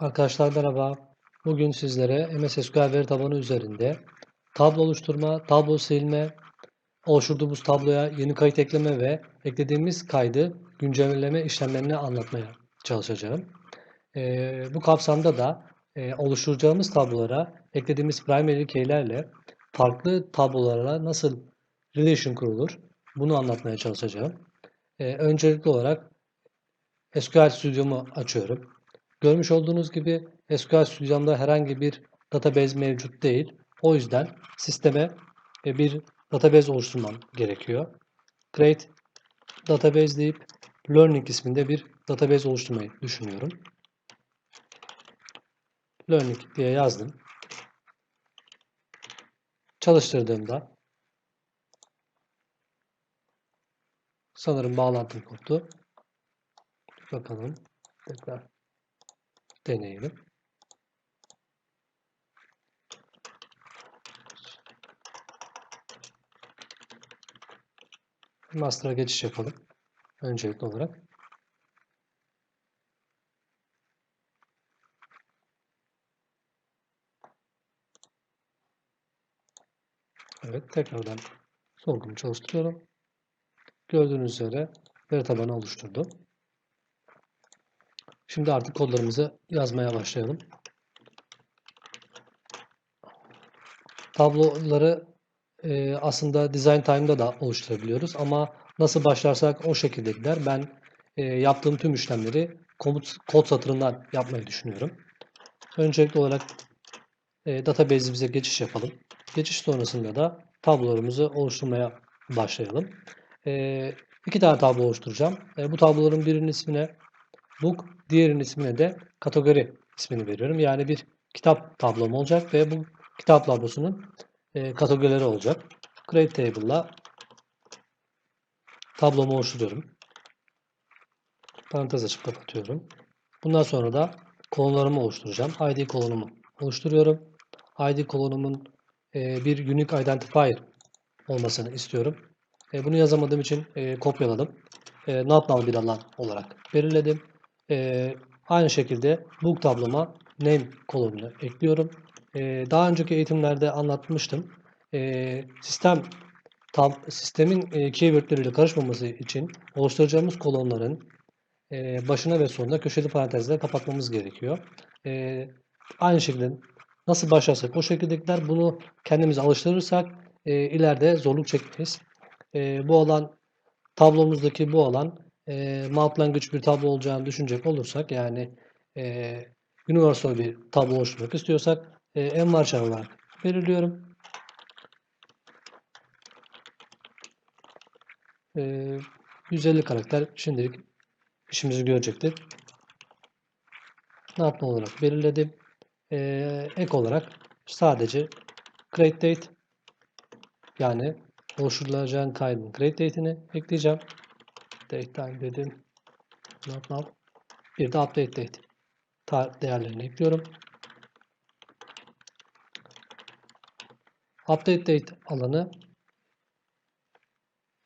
Arkadaşlar merhaba. Bugün sizlere MS SQL veri tabanı üzerinde tablo oluşturma, tablo silme, oluşturduğumuz tabloya yeni kayıt ekleme ve eklediğimiz kaydı güncelleme işlemlerini anlatmaya çalışacağım. Ee, bu kapsamda da e, oluşturacağımız tablolara eklediğimiz primary key'lerle farklı tablolara nasıl relation kurulur bunu anlatmaya çalışacağım. Ee, öncelikli olarak SQL Studio'mu açıyorum. Görmüş olduğunuz gibi SQL Studio'mda herhangi bir database mevcut değil. O yüzden sisteme e, bir database oluşturmam gerekiyor. Create database deyip learning isminde bir database oluşturmayı düşünüyorum. Learning diye yazdım. Çalıştırdığımda sanırım bağlantım koptu. Bakalım. Tekrar deneyelim. Master'a geçiş yapalım. Öncelikli olarak. Evet, tekrardan sorgumu çalıştırıyorum. Gördüğünüz üzere veri tabanı oluşturdu. Şimdi artık kodlarımızı yazmaya başlayalım. Tabloları e, aslında Design Time'da da oluşturabiliyoruz ama nasıl başlarsak o şekilde gider. Ben e, yaptığım tüm işlemleri komut, kod satırından yapmayı düşünüyorum. Öncelikli olarak e, database'imize geçiş yapalım. Geçiş sonrasında da tablolarımızı oluşturmaya başlayalım. E, iki tane tablo oluşturacağım. E, bu tabloların birinin ismine Book, diğerinin ismine de kategori ismini veriyorum. Yani bir kitap tablom olacak ve bu kitap tablosunun e, kategorileri olacak. Create Table'la tablomu oluşturuyorum. Parantez açıp kapatıyorum. Bundan sonra da kolonlarımı oluşturacağım. ID kolonumu oluşturuyorum. ID kolonumun e, bir unique identifier olmasını istiyorum. E, bunu yazamadığım için e, kopyaladım. E, not null bir alan olarak belirledim. Ee, aynı şekilde book tabloma name kolonunu ekliyorum. Ee, daha önceki eğitimlerde anlatmıştım. Ee, sistem tab, sistemin e, keywordleriyle karışmaması için oluşturacağımız kolonların e, başına ve sonuna köşeli parantezle kapatmamız gerekiyor. E, aynı şekilde nasıl başlarsak o şekilde gider. Bunu kendimize alıştırırsak e, ileride zorluk çekmeyiz. E, bu alan tablomuzdaki bu alan e, mount language bir tablo olacağını düşünecek olursak yani e, universal bir tablo oluşturmak istiyorsak e, envarchar olarak belirliyorum. E, 150 karakter şimdilik işimizi görecektir. Not olarak belirledim. E, ek olarak sadece create date yani oluşturulacağın kaydın create date'ini ekleyeceğim date time dedim. Not now. Bir de update date. Tarih değerlerini ekliyorum. Update date alanı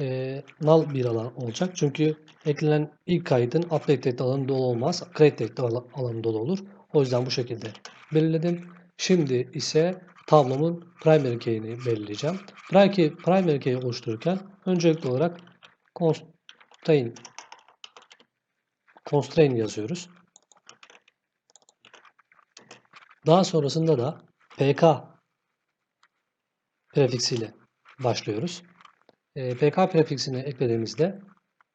e, null bir alan olacak. Çünkü eklenen ilk kaydın update date alanı dolu olmaz. Create date alanı dolu olur. O yüzden bu şekilde belirledim. Şimdi ise tablomun primary key'ini belirleyeceğim. Primary key, primary key oluştururken öncelikli olarak const constraint constraint yazıyoruz. Daha sonrasında da pk prefiksiyle başlıyoruz. E, pk prefiksini eklediğimizde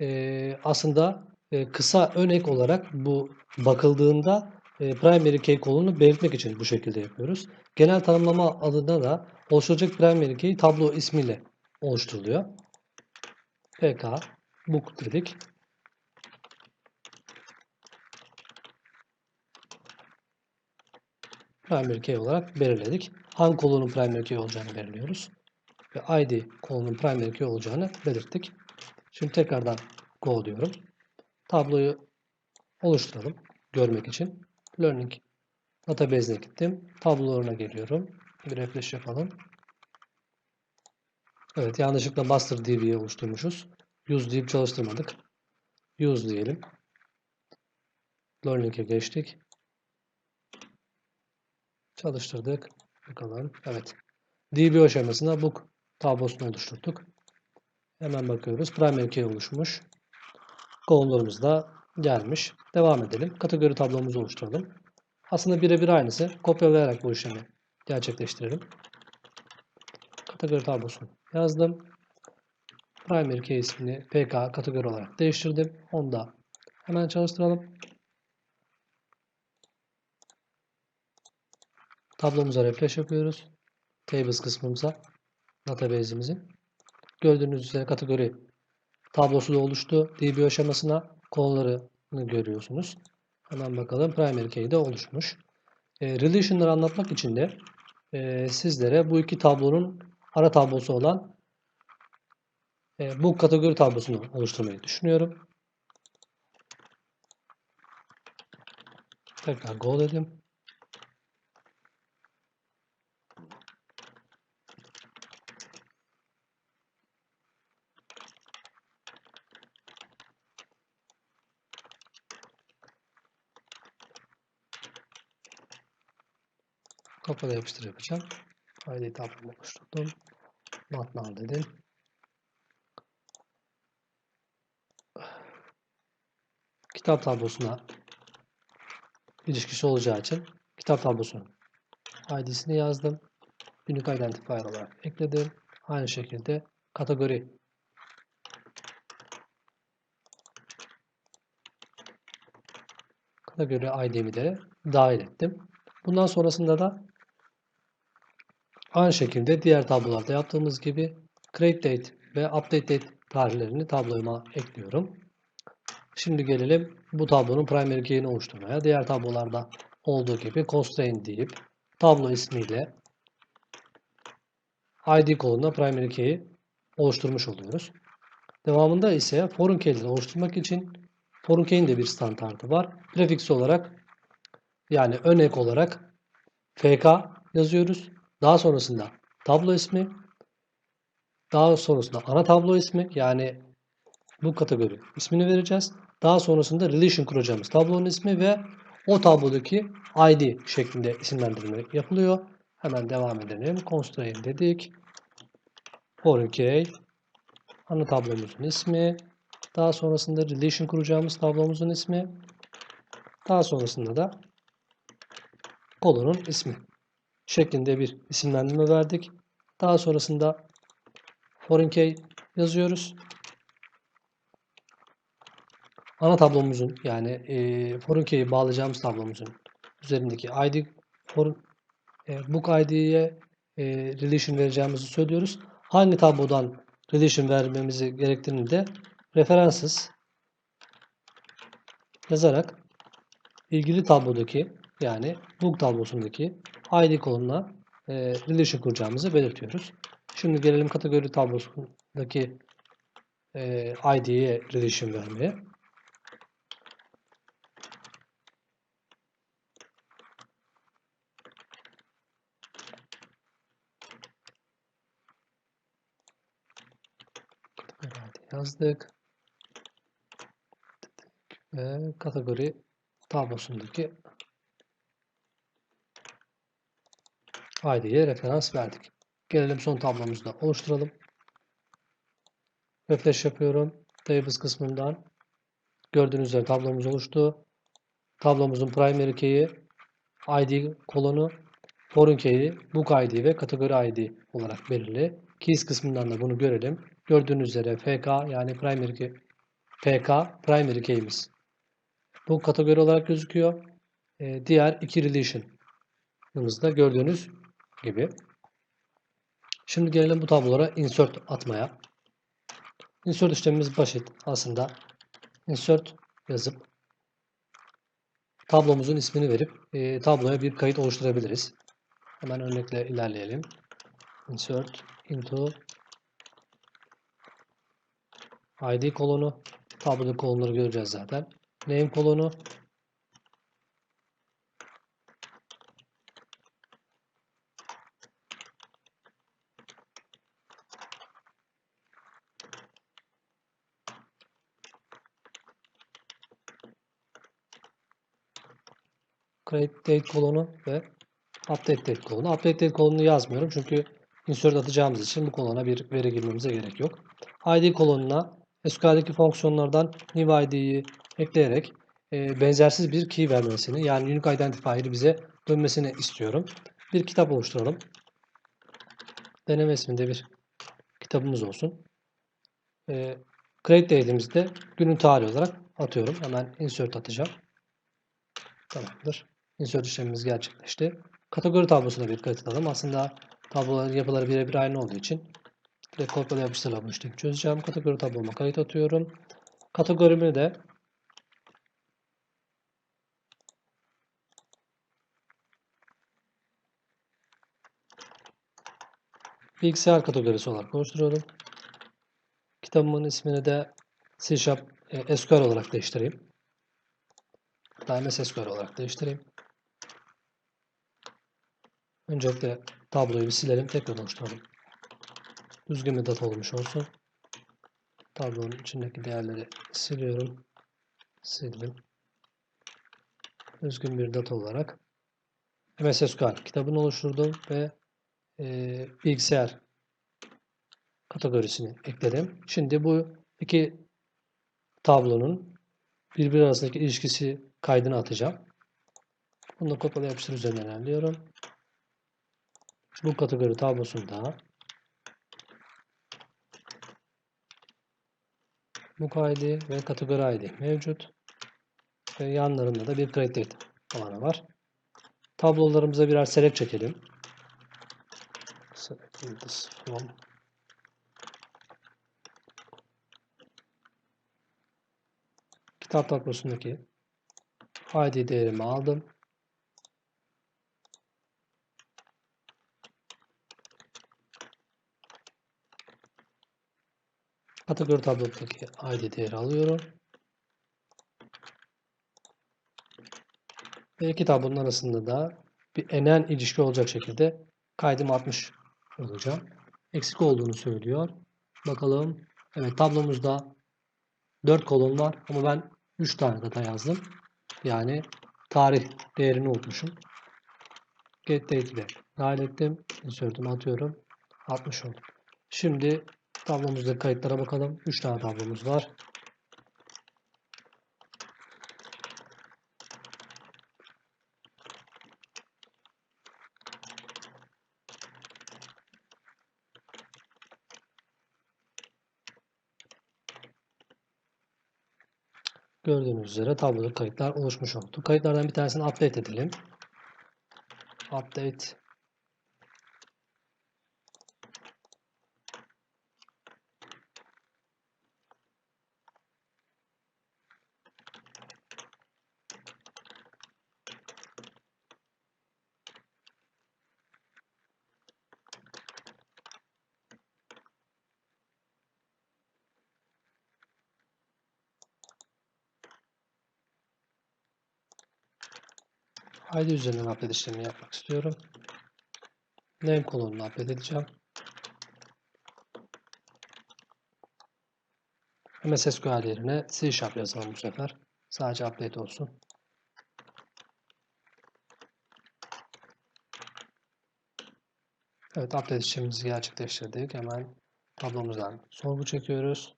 e, aslında e, kısa ön olarak bu bakıldığında e, primary key kolunu belirtmek için bu şekilde yapıyoruz. Genel tanımlama adında da oluşturacak primary key tablo ismiyle oluşturuluyor. pk book dedik. Primary key olarak belirledik. Hangi kolonun primary key olacağını belirliyoruz. Ve id kolonun primary key olacağını belirttik. Şimdi tekrardan go diyorum. Tabloyu oluşturalım görmek için. Learning database'ine gittim. Tablolarına geliyorum. Bir refresh yapalım. Evet yanlışlıkla master db'yi oluşturmuşuz. Use deyip çalıştırmadık. Use diyelim. Learning'e geçtik. Çalıştırdık. Bakalım. Evet. DB aşamasında book tablosunu oluşturduk. Hemen bakıyoruz. Primary key oluşmuş. Kolonlarımız da gelmiş. Devam edelim. Kategori tablomuzu oluşturalım. Aslında birebir aynısı. Kopyalayarak bu işlemi gerçekleştirelim. Kategori tablosunu yazdım. Primary key ismini PK kategori olarak değiştirdim. Onu da hemen çalıştıralım. Tablomuza refresh yapıyoruz. Tables kısmımıza database'imizin. Gördüğünüz üzere kategori tablosu da oluştu. DB aşamasına kollarını görüyorsunuz. Hemen bakalım. Primary key de oluşmuş. E, relation'ları anlatmak için de e, sizlere bu iki tablonun ara tablosu olan e, bu kategori tablosunu oluşturmayı düşünüyorum. Tekrar go dedim. Kopyala yapıştır yapacağım. ID tablomu oluşturdum. Not now dedim. Kitap tablosuna ilişkisi olacağı için kitap tablosunun ID'sini yazdım. Unique Identifier olarak ekledim. Aynı şekilde kategori kategori ID'mi de dahil ettim. Bundan sonrasında da aynı şekilde diğer tablolarda yaptığımız gibi create date ve update date tarihlerini tabloya ekliyorum. Şimdi gelelim bu tablonun primary key'ini oluşturmaya. Diğer tablolarda olduğu gibi constraint deyip tablo ismiyle ID kolunda primary key'i oluşturmuş oluyoruz. Devamında ise foreign key'leri oluşturmak için foreign key'in de bir standartı var. Prefix olarak yani örnek olarak FK yazıyoruz. Daha sonrasında tablo ismi, daha sonrasında ana tablo ismi yani bu kategori ismini vereceğiz. Daha sonrasında relation kuracağımız tablonun ismi ve o tablodaki ID şeklinde isimlendirme yapılıyor. Hemen devam edelim. Constraint dedik. For key ana tablomuzun ismi. Daha sonrasında relation kuracağımız tablomuzun ismi. Daha sonrasında da kolonun ismi şeklinde bir isimlendirme verdik. Daha sonrasında foreign key yazıyoruz. Ana tablomuzun yani e, foreign key'i bağlayacağımız tablomuzun üzerindeki ID foreign, e, book ID'ye e, relation vereceğimizi söylüyoruz. Hangi tablodan relation vermemizi gerektiğini de references yazarak ilgili tablodaki yani book tablosundaki ID kolonuna e, relation kuracağımızı belirtiyoruz. Şimdi gelelim kategori tablosundaki e, ID'ye relation vermeye. Yazdık. Ve kategori tablosundaki ID'ye referans verdik. Gelelim son tablomuzu da oluşturalım. Refresh yapıyorum. Tables kısmından gördüğünüz üzere tablomuz oluştu. Tablomuzun primary key'i ID kolonu, foreign key'i book ID ve kategori ID olarak belirli. Keys kısmından da bunu görelim. Gördüğünüz üzere FK yani primary key, PK primary key'imiz. Bu kategori olarak gözüküyor. Ee, diğer iki relation'ımızda gördüğünüz gibi. Şimdi gelelim bu tablolara insert atmaya. Insert işlemimiz basit aslında. Insert yazıp tablomuzun ismini verip e, tabloya bir kayıt oluşturabiliriz. Hemen örnekle ilerleyelim. Insert into ID kolonu. Tabloda kolonları göreceğiz zaten. Name kolonu. create date kolonu ve update date kolonu. Update date kolonunu yazmıyorum çünkü insert atacağımız için bu kolona bir veri girmemize gerek yok. ID kolonuna SQL'deki fonksiyonlardan new ID'yi ekleyerek e, benzersiz bir key vermesini yani unique identifier'ı bize dönmesini istiyorum. Bir kitap oluşturalım. Deneme isminde bir kitabımız olsun. E, create date'imizi de günün tarihi olarak atıyorum. Hemen insert atacağım. Tamamdır. Insert işlemimiz gerçekleşti. Kategori tablosuna bir kayıt alalım. Aslında tabloların yapıları birebir aynı olduğu için direkt kopyala yapıştırla bu işlemi çözeceğim. Kategori tabloma kayıt atıyorum. Kategorimi de bilgisayar kategorisi olarak oluşturuyorum. Kitabımın ismini de C Sharp e, SQL olarak değiştireyim. MS SQL olarak değiştireyim. Öncelikle tabloyu bir silelim. Tekrar oluşturalım. Düzgün bir data olmuş olsun. Tablonun içindeki değerleri siliyorum. Sildim. Düzgün bir data olarak MS SQL kitabını oluşturdum ve e, bilgisayar kategorisini ekledim. Şimdi bu iki tablonun birbiri arasındaki ilişkisi kaydını atacağım. Bunu kopyala yapıştır üzerinden ilerliyorum. Bu kategori tablosunda book ID ve kategori ID mevcut. Ve yanlarında da bir create date alanı var. Tablolarımıza birer select çekelim. Select this from kitap tablosundaki ID değerimi aldım. Kategori tablodaki ID değeri alıyorum. Ve iki tablonun arasında da bir enen ilişki olacak şekilde kaydımı atmış olacağım. Eksik olduğunu söylüyor. Bakalım. Evet tablomuzda 4 kolon var ama ben 3 tane data yazdım. Yani tarih değerini unutmuşum. Get date'i de dahil ettim. Insert'ümü atıyorum. 60 oldu. Şimdi tablomuzdaki kayıtlara bakalım. 3 tane tablomuz var. Gördüğünüz üzere tabloda kayıtlar oluşmuş oldu. Kayıtlardan bir tanesini update edelim. Update ID üzerinden update işlemi yapmak istiyorum. Name kolonunu update edeceğim. MS SQL yerine C Sharp yazalım bu sefer. Sadece update olsun. Evet update işlemimizi gerçekleştirdik. Hemen tablomuzdan sorgu çekiyoruz.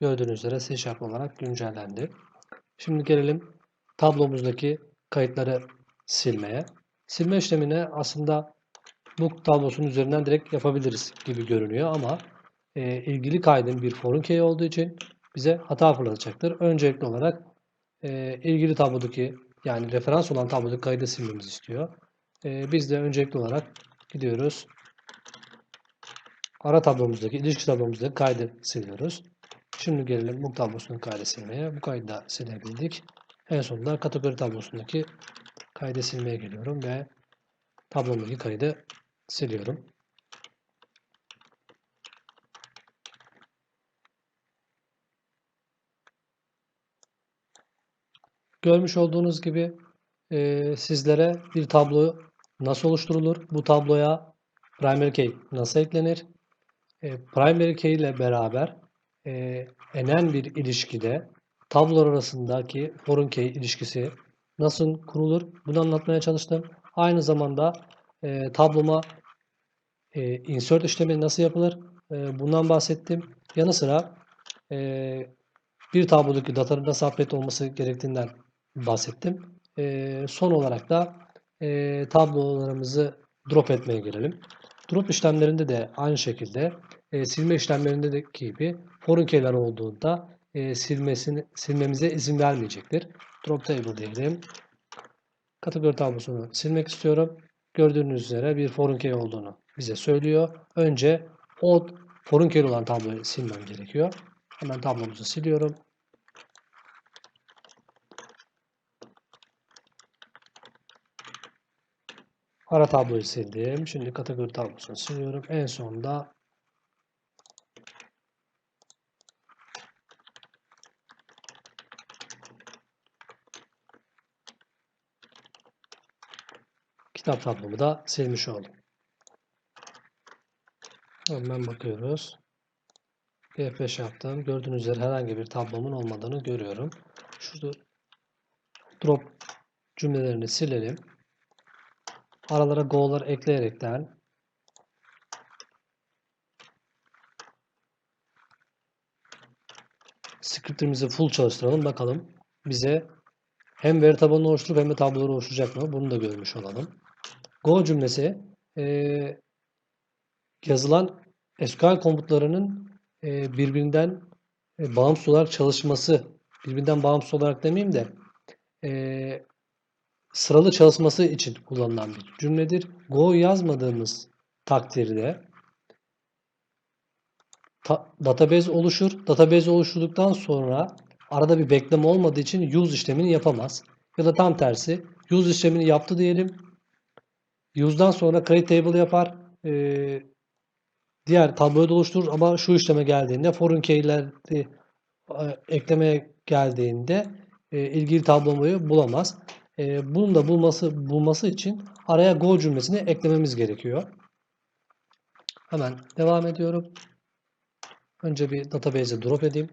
Gördüğünüz üzere C Sharp olarak güncellendi. Şimdi gelelim tablomuzdaki kayıtları silmeye. Silme işlemini aslında bu tablosunun üzerinden direkt yapabiliriz gibi görünüyor ama e, ilgili kaydın bir foreign key olduğu için bize hata fırlatacaktır. Öncelikli olarak e, ilgili tablodaki yani referans olan tablodaki kaydı silmemizi istiyor. E, biz de öncelikli olarak gidiyoruz. Ara tablomuzdaki, ilişki tablomuzdaki kaydı siliyoruz. Şimdi gelelim bu tablosunun kaydı silmeye. Bu kaydı da silebildik. En sonunda kategori tablosundaki kaydı silmeye geliyorum ve tablomdaki kaydı siliyorum. Görmüş olduğunuz gibi e, sizlere bir tablo nasıl oluşturulur? Bu tabloya primary key nasıl eklenir? E, primary key ile beraber e, enen bir ilişkide tablolar arasındaki foreign key ilişkisi nasıl kurulur? Bunu anlatmaya çalıştım. Aynı zamanda e, tabloma e, insert işlemi nasıl yapılır? E, bundan bahsettim. Yanı sıra e, bir tablodaki datanın nasıl update olması gerektiğinden bahsettim. E, son olarak da e, tablolarımızı drop etmeye gelelim. Drop işlemlerinde de aynı şekilde e, silme işlemlerinde de gibi foreign key'ler olduğunda e, silmesini, silmemize izin vermeyecektir. Drop table diyelim. Kategori tablosunu silmek istiyorum. Gördüğünüz üzere bir foreign key olduğunu bize söylüyor. Önce o foreign key olan tabloyu silmem gerekiyor. Hemen tablomuzu siliyorum. Ara tabloyu sildim. Şimdi kategori tablosunu siliyorum. En sonunda kitap tablomu da silmiş oldum. Hemen bakıyoruz. F5 yaptım. Gördüğünüz üzere herhangi bir tablomun olmadığını görüyorum. Şurada drop cümlelerini silelim. Aralara go'lar ekleyerekten scriptimizi full çalıştıralım. Bakalım bize hem veri tabanını oluşturup hem de tabloları oluşturacak mı? Bunu da görmüş olalım. Go cümlesi e, yazılan SQL komutlarının e, birbirinden e, bağımsız olarak çalışması, birbirinden bağımsız olarak demeyeyim de e, sıralı çalışması için kullanılan bir cümledir. Go yazmadığımız takdirde ta, database oluşur. Database oluşturduktan sonra arada bir bekleme olmadığı için use işlemini yapamaz. Ya da tam tersi use işlemini yaptı diyelim. Use'dan sonra create table yapar. Ee, diğer tabloyu da oluşturur ama şu işleme geldiğinde foreign key'leri e, eklemeye geldiğinde e, ilgili tabloyu bulamaz. E, bunun da bulması bulması için araya go cümlesini eklememiz gerekiyor. Hemen devam ediyorum. Önce bir database'e drop edeyim.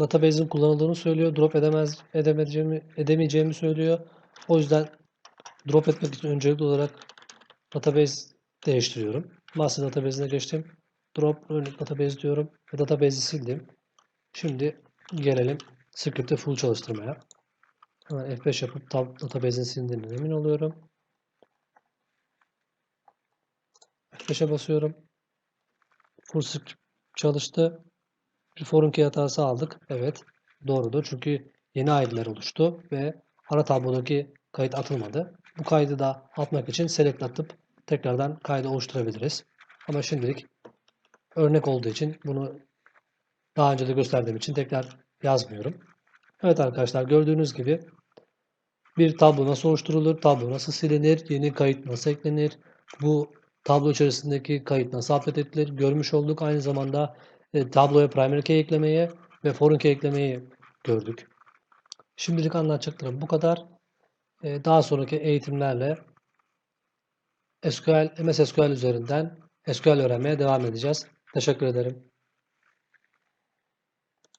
Database'in kullanıldığını söylüyor. Drop edemez edemeyeceğimi edemeyeceğimi söylüyor. O yüzden drop etmek için öncelikli olarak database değiştiriyorum. Master database'ine geçtim. Drop örnek database diyorum. Ve database'i sildim. Şimdi gelelim script'i full çalıştırmaya. Hemen F5 yapıp database'in silindiğine emin oluyorum. F5'e basıyorum. Full script çalıştı. Bir foreign key hatası aldık. Evet. Doğrudur. Çünkü yeni ID'ler oluştu ve ara tablodaki kayıt atılmadı. Bu kaydı da atmak için select atıp tekrardan kaydı oluşturabiliriz. Ama şimdilik örnek olduğu için bunu daha önce de gösterdiğim için tekrar yazmıyorum. Evet arkadaşlar gördüğünüz gibi bir tablo nasıl oluşturulur, tablo nasıl silinir, yeni kayıt nasıl eklenir, bu tablo içerisindeki kayıt nasıl update edilir görmüş olduk. Aynı zamanda e, tabloya primary key eklemeyi ve foreign key eklemeyi gördük. Şimdilik anlatacaklarım bu kadar. E, daha sonraki eğitimlerle SQL, MS SQL üzerinden SQL öğrenmeye devam edeceğiz. Teşekkür ederim.